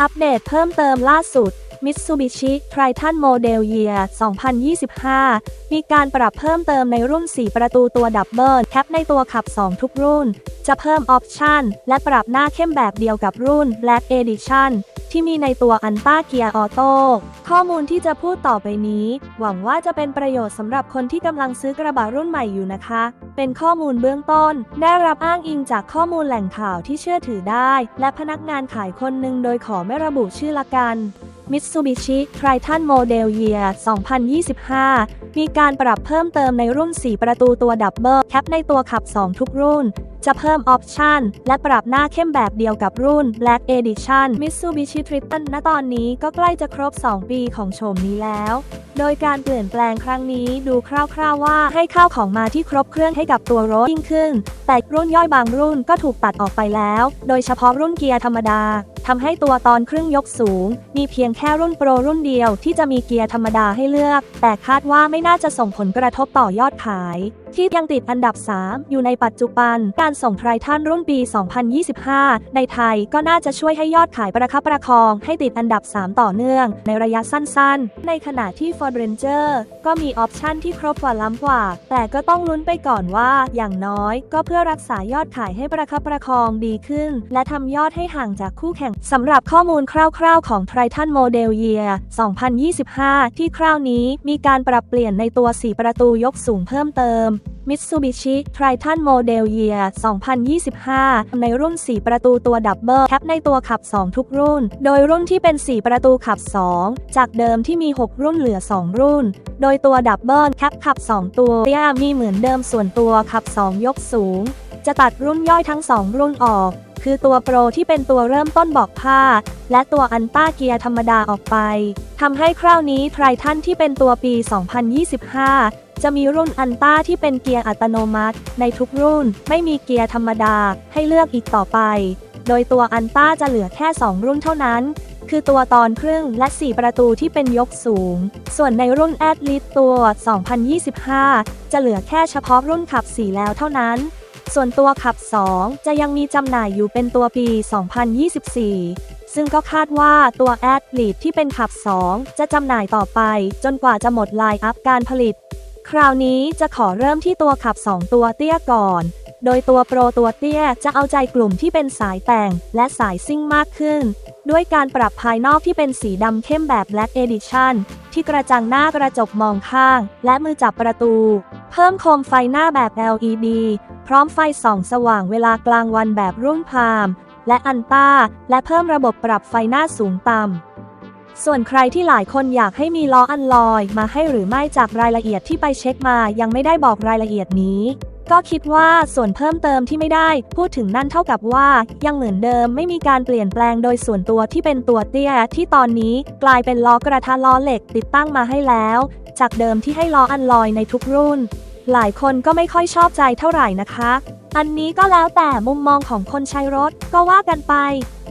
อัปเดตเพิ่มเติมล่าสุด Mitsubishi Triton Model Year 2025 มีการปรับเพิ่มเติมในรุ่น 4 ประตูตัวดับเบิลแคปในตัวขับ 2 ทุกรุ่น จะเพิ่มออปชันและปรับหน้าเข้มแบบเดียวกับรุ่น Black Edition ที่มีในตัวอันต้าเกียร์ออโต้ข้อมูลที่จะพูดต่อไปนี้ หวังว่าจะเป็นประโยชน์สำหรับคนที่กำลังซื้อกระบะรุ่นใหม่อยู่นะคะ เป็นข้อมูลเบื้องต้น ได้รับอ้างอิงจากข้อมูลแหล่งข่าวที่เชื่อถือได้ และพนักงานขายคนหนึ่งโดยขอไม่ระบุชื่อละกัน Mitsubishi Triton Model Year 2025 มีการปรับเพิ่มเติมในรุ่น 4 ประตูตัวดับเบิลแคปในตัวขับ 2 ทุกรุ่น จะเพิ่มออปชันและปรับหน้าเข้มแบบเดียวกับรุ่น Black Edition Mitsubishi Triton ณตอนนี้ก็ใกล้จะครบ 2 ปีของโฉมนี้แล้ว โดยการเปลี่ยนแปลงครั้งนี้ดูคร่าวๆว่าให้ข้าวของมาที่ครบเครื่องให้กับตัวรถยิ่งขึ้น แต่รุ่นย่อยบางรุ่นก็ถูกตัดออกไปแล้ว โดยเฉพาะรุ่นเกียร์ธรรมดา ทำให้ตัวตอนครึ่งยกสูง มีเพียงแค่รุ่นโปรรุ่นเดียวที่จะมีเกียร์ธรรมดาให้เลือก แต่คาดว่าไม่น่าจะส่งผลกระทบต่อยอดขาย ที่ยังติดอันดับ 3 อยู่ในปัจจุบัน การส่งไทรทันรุ่นปี 2025 ในไทยก็น่าจะช่วยให้ยอดขายประคับประคองให้ติดอันดับ 3 ต่อเนื่อง ในระยะสั้นๆ ในขณะที่ Ford Ranger ก็มีออปชันที่ครบกว่าล้ำกว่า แต่ก็ต้องลุ้นไปก่อนว่า อย่างน้อยก็เพื่อรักษายอดขายให้ประคับประคองดีขึ้น และทำยอดให้ห่างจากคู่แข่งสำหรับข้อมูลคร่าวๆ ของ Triton Model Year 2025 ที่คราวนี้มีการปรับเปลี่ยนในตัว 4 ประตูยกสูงเพิ่มเติม Mitsubishi Triton Model Year 2025 ในรุ่น 4 ประตูตัวดับเบิลแคปในตัวขับ 2 ทุกรุ่น โดยรุ่นที่เป็น 4 ประตูขับ 2 จากเดิมที่มี 6 รุ่นเหลือ 2 รุ่น โดยตัวดับเบิลแคปขับ 2 ตัวเตี้ยมีเหมือนเดิมส่วนตัวขับ 2 ยกสูง จะตัดรุ่นย่อยทั้ง 2 รุ่นออก คือตัวโปรที่เป็นตัวเริ่มต้นบอกผ้า และตัวอันต้าเกียร์ธรรมดาออกไปทำให้คราวนี้ไทรทันที่เป็นตัวปี 2025 จะมีรุ่นอันต้าที่เป็นเกียร์อัตโนมัติ ในทุกรุ่น ไม่มีเกียร์ธรรมดาให้เลือกอีกต่อไป โดยตัวอันต้าจะเหลือแค่ 2 รุ่นเท่านั้น คือตัวตอนครึ่งและ 4 ประตูที่เป็นยกสูง ส่วนในรุ่นแอดลิตตัว 2025 จะเหลือแค่เฉพาะรุ่นขับ 4 แล้วเท่านั้น ส่วนตัวขับ 2 จะยังมีจำหน่ายอยู่เป็นตัวปี 2024ซึ่งก็คาดว่าตัวแอดลีดที่เป็นขับ 2 จะจำหน่ายต่อไป จนกว่าจะหมดไลน์อัพการผลิต คราวนี้จะขอเริ่มที่ตัวขับ 2 ตัวเตี้ยก่อน โดยตัวโปรตัวเตี้ยจะเอาใจกลุ่มที่เป็นสายแต่งและสายซิ่งมากขึ้น ด้วยการปรับภายนอกที่เป็นสีดำเข้มแบบ Black Edition ที่กระจังหน้ากระจกมองข้าง และมือจับประตู เพิ่มโคมไฟหน้าแบบ LED พร้อมไฟส่องสว่างเวลากลางวันแบบรุ่นพาม และอันต้า และเพิ่มระบบปรับไฟหน้าสูงต่ำ ส่วนใครที่หลายคนอยากให้มีล้ออันลอยมาให้หรือไม่จากรายละเอียดที่ไปเช็คมายังไม่ได้บอกรายละเอียดนี้ ก็คิดว่าส่วนเพิ่มเติมที่ไม่ได้พูดถึงนั่นเท่ากับว่ายังเหมือนเดิมไม่มีการเปลี่ยนแปลงโดยส่วนตัวที่เป็นตัวเตี้ยที่ตอนนี้กลายเป็นล้อกระทะล้อเหล็กติดตั้งมาให้แล้ว จากเดิมที่ให้ล้ออันลอยในทุกรุ่น หลายคนก็ไม่ค่อยชอบใจเท่าไหร่นะคะ อันนี้ก็แล้วแต่มุมมองของคนใช้รถก็ว่ากันไป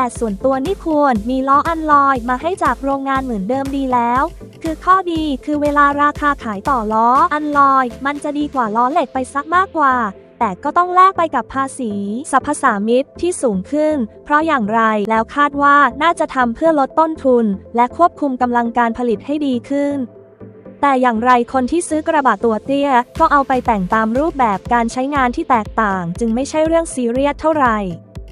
แต่ส่วนตัวนี่ควรมีล้ออันลอยมาให้จากโรงงานเหมือนเดิมดีแล้ว คือข้อดีคือเวลาราคาขายต่อล้ออันลอย มันจะดีกว่าล้อเหล็กไปสักมากกว่า แต่ก็ต้องแลกไปกับภาษีสรรพสามิตที่สูงขึ้น เพราะอย่างไรแล้วคาดว่าน่าจะทำเพื่อลดต้นทุน และควบคุมกำลังการผลิตให้ดีขึ้นแต่อย่างไรคนที่ซื้อกระบะตัวเตี้ย ก็เอาไปแต่งตามรูปแบบการใช้งานที่แตกต่าง จึงไม่ใช่เรื่องซีเรียสเท่าไหร่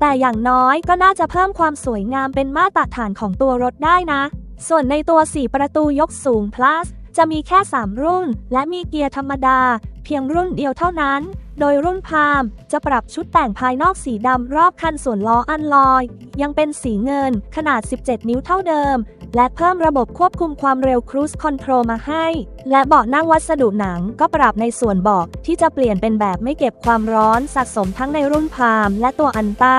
แต่อย่างน้อยก็น่าจะเพิ่มความสวยงามเป็นมาตรฐานของตัวรถได้นะ ส่วนในตัว 4 ประตูยกสูง plus จะมีแค่ 3 รุ่น และมีเกียร์ธรรมดา เพียงรุ่นเดียวเท่านั้น โดยรุ่นพามจะปรับชุดแต่งภายนอกสีดำรอบคันส่วนล้ออันลอย ยังเป็นสีเงินขนาด 17 นิ้วเท่าเดิม และเพิ่มระบบควบคุมความเร็ว Cruise Control มาให้ และเบาะนั่งวัสดุหนังก็ปรับในส่วนเบาะที่จะเปลี่ยนเป็นแบบไม่เก็บความร้อนสะสมทั้งในรุ่นพามและตัวอันต้า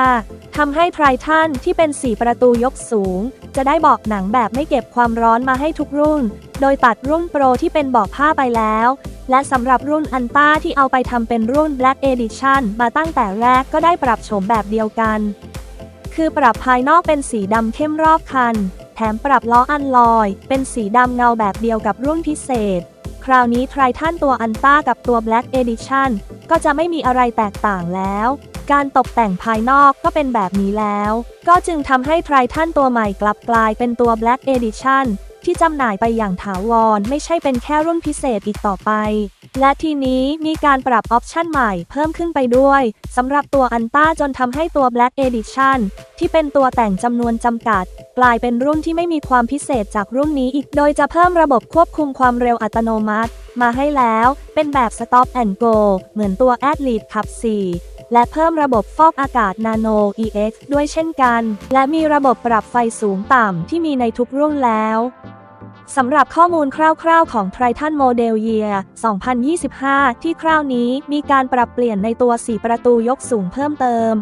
ทำให้ไทรทันที่เป็น 4 ประตูยกสูง จะได้เบาะหนังแบบไม่เก็บความร้อนมาให้ทุกรุ่น โดยตัดรุ่นโปรที่เป็นเบาะผ้าไปแล้ว และสำหรับรุ่นอันต้าที่เอาไปทำเป็นรุ่น Black Edition มาตั้งแต่แรกก็ได้ปรับโฉมแบบเดียวกัน คือปรับภายนอกเป็นสีดำเข้มรอบคัน แถมปรับล้ออันลอย เป็นสีดำเงาแบบเดียวกับรุ่นพิเศษ คราวนี้ไทรทันตัวอันต้ากับตัว Black Edition ก็จะไม่มีอะไรแตกต่างแล้ว การตกแต่งภายนอกก็เป็นแบบนี้แล้ว ก็จึงทำให้ไททันตัวใหม่กลับกลายเป็นตัว Black Edition ที่จำหน่ายไปอย่างถาวร ไม่ใช่เป็นแค่รุ่นพิเศษอีกต่อไป และทีนี้มีการปรับออปชั่นใหม่เพิ่มขึ้นไปด้วยสำหรับตัวอันต้าจนทำให้ตัว Black Edition ที่เป็นตัวแต่งจำนวนจำกัด กลายเป็นรุ่นที่ไม่มีความพิเศษจากรุ่นนี้อีกโดยจะเพิ่มระบบควบคุมความเร็วอัตโนมัติ มาให้แล้ว เป็นแบบ Stop and Go เหมือนตัว a d l e t ขับ4และเพิ่มระบบฟอกอากาศ Nano EX ด้วยเช่นกัน และมีระบบปรับไฟสูงต่ำที่มีในทุกรุ่นแล้ว สำหรับข้อมูลคร่าวๆของ Triton Model Year 2025 ที่คราวนี้มีการปรับเปลี่ยนในตัว4ประตูยกสูงเพิ่มเติม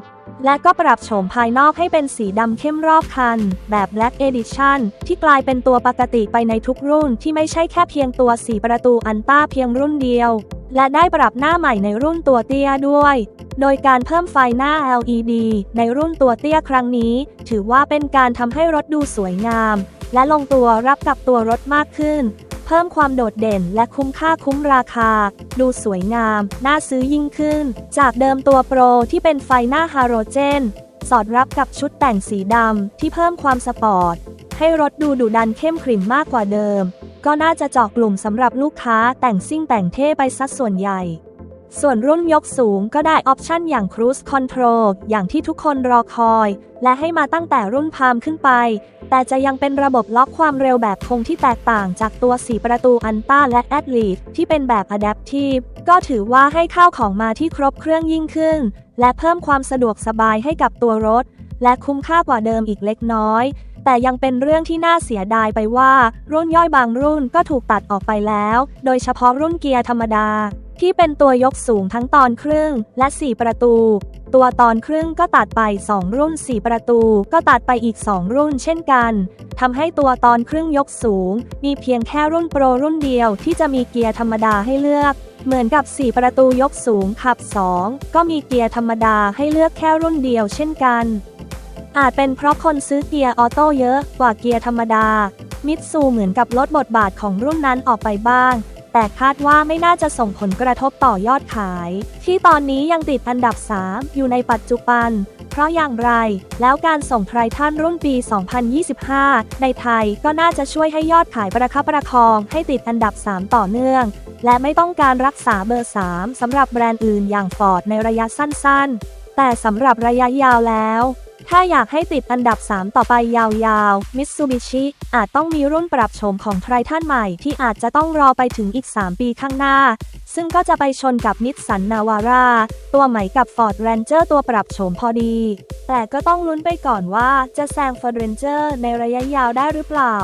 และก็ปรับโฉมภายนอกให้เป็นสีดำเข้มรอบคัน แบบ Black Edition ที่กลายเป็นตัวปกติไปในทุกรุ่นที่ไม่ใช่แค่เพียงตัว4ประตูอันต้าเพียงรุ่นเดียว และได้ปรับหน้าใหม่ในรุ่นตัวเตี้ยด้วยโดยการเพิ่มไฟหน้า LED ในรุ่นตัวเตี้ยครั้งนี้ ถือว่าเป็นการทำให้รถดูสวยงาม และลงตัวรับกับตัวรถมากขึ้น เพิ่มความโดดเด่นและคุ้มค่าคุ้มราคา ดูสวยงาม น่าซื้อยิ่งขึ้น จากเดิมตัวโปรที่เป็นไฟหน้าฮาโรเจน สอดรับกับชุดแต่งสีดำที่เพิ่มความสปอร์ต ให้รถดูดุดันเข้มขริมมากกว่าเดิม ก็น่าจะเจาะกลุ่มสำหรับลูกค้าแต่งซิ่งแต่งเท่ไปสัดส่วนใหญ่ส่วนรุ่นยกสูงก็ได้ออปชันอย่าง Cruise Control อย่างที่ทุกคนรอคอย และให้มาตั้งแต่รุ่นพามขึ้นไป แต่จะยังเป็นระบบล็อกความเร็วแบบคงที่แตกต่างจากตัว 4 ประตูอันต้าและ a d l e t ที่เป็นแบบ Adaptive ก็ถือว่าให้ข้าวของมาที่ครบเครื่องยิ่งขึ้น และเพิ่มความสะดวกสบายให้กับตัวรถ และคุ้มค่ากว่าเดิมอีกเล็กน้อย แต่ยังเป็นเรื่องที่น่าเสียดายไปว่า รุ่นย่อยบางรุ่นก็ถูกตัดออกไปแล้ว โดยเฉพาะรุ่นเกียร์ธรรมดา ที่เป็นตัวยกสูงทั้งตอนครึ่งและ 4 ประตู ตัวตอนครึ่งก็ตัดไป 2 รุ่น 4 ประตู ก็ตัดไปอีก 2 รุ่นเช่นกัน ทำให้ตัวตอนครึ่งยกสูง มีเพียงแค่รุ่นโปรรุ่นเดียวที่จะมีเกียร์ธรรมดาให้เลือก เหมือนกับ 4 ประตูยกสูงขับ 2 ก็มีเกียร์ธรรมดาให้เลือกแค่รุ่นเดียวเช่นกัน อาจเป็นเพราะคนซื้อเกียร์ออโต้เยอะกว่าเกียร์ธรรมดา มิตซูเหมือนกับลดบทบาทของรุ่นนั้นออกไปบ้าง แต่คาดว่าไม่น่าจะส่งผลกระทบต่อยอดขาย ที่ตอนนี้ยังติดอันดับ 3 อยู่ในปัจจุบัน เพราะอย่างไร แล้วการส่งไทรทันรุ่นปี 2025 ในไทยก็น่าจะช่วยให้ยอดขายประคับประคองให้ติดอันดับ 3 ต่อเนื่อง และไม่ต้องการรักษาเบอร์ 3สำหรับแบรนด์อื่นอย่างฟอร์ดในระยะสั้นๆ แต่สำหรับระยะยาวแล้ว ถ้าอยากให้ติดอันดับ 3 ต่อไปยาวๆ Mitsubishi อาจต้องมีรุ่นปรับโฉมของไทรทันใหม่ที่อาจจะต้องรอไปถึงอีก 3 ปีข้างหน้า ซึ่งก็จะไปชนกับนิสสันนาวาร่าตัวใหม่กับ Ford Ranger ตัวปรับโฉมพอดี แต่ก็ต้องลุ้นไปก่อนว่าจะแซง Ford Ranger ในระยะยาวได้หรือเปล่า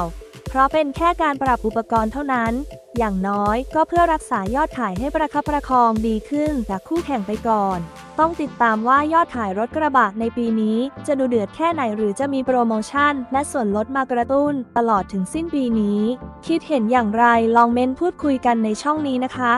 เพราะเป็นแค่การปรับอุปกรณ์เท่านั้น อย่างน้อยก็เพื่อรักษายอดขายให้ประคับประคองดีขึ้นจากคู่แข่งไปก่อน ต้องติดตามว่ายอดขายรถกระบะในปีนี้ จะดูเดือดแค่ไหนหรือจะมีโปรโมชั่น และส่วนลดมากระตุ้น ตลอดถึงสิ้นปีนี้ คิดเห็นอย่างไรลองเม้นพูดคุยกันในช่องนี้นะคะ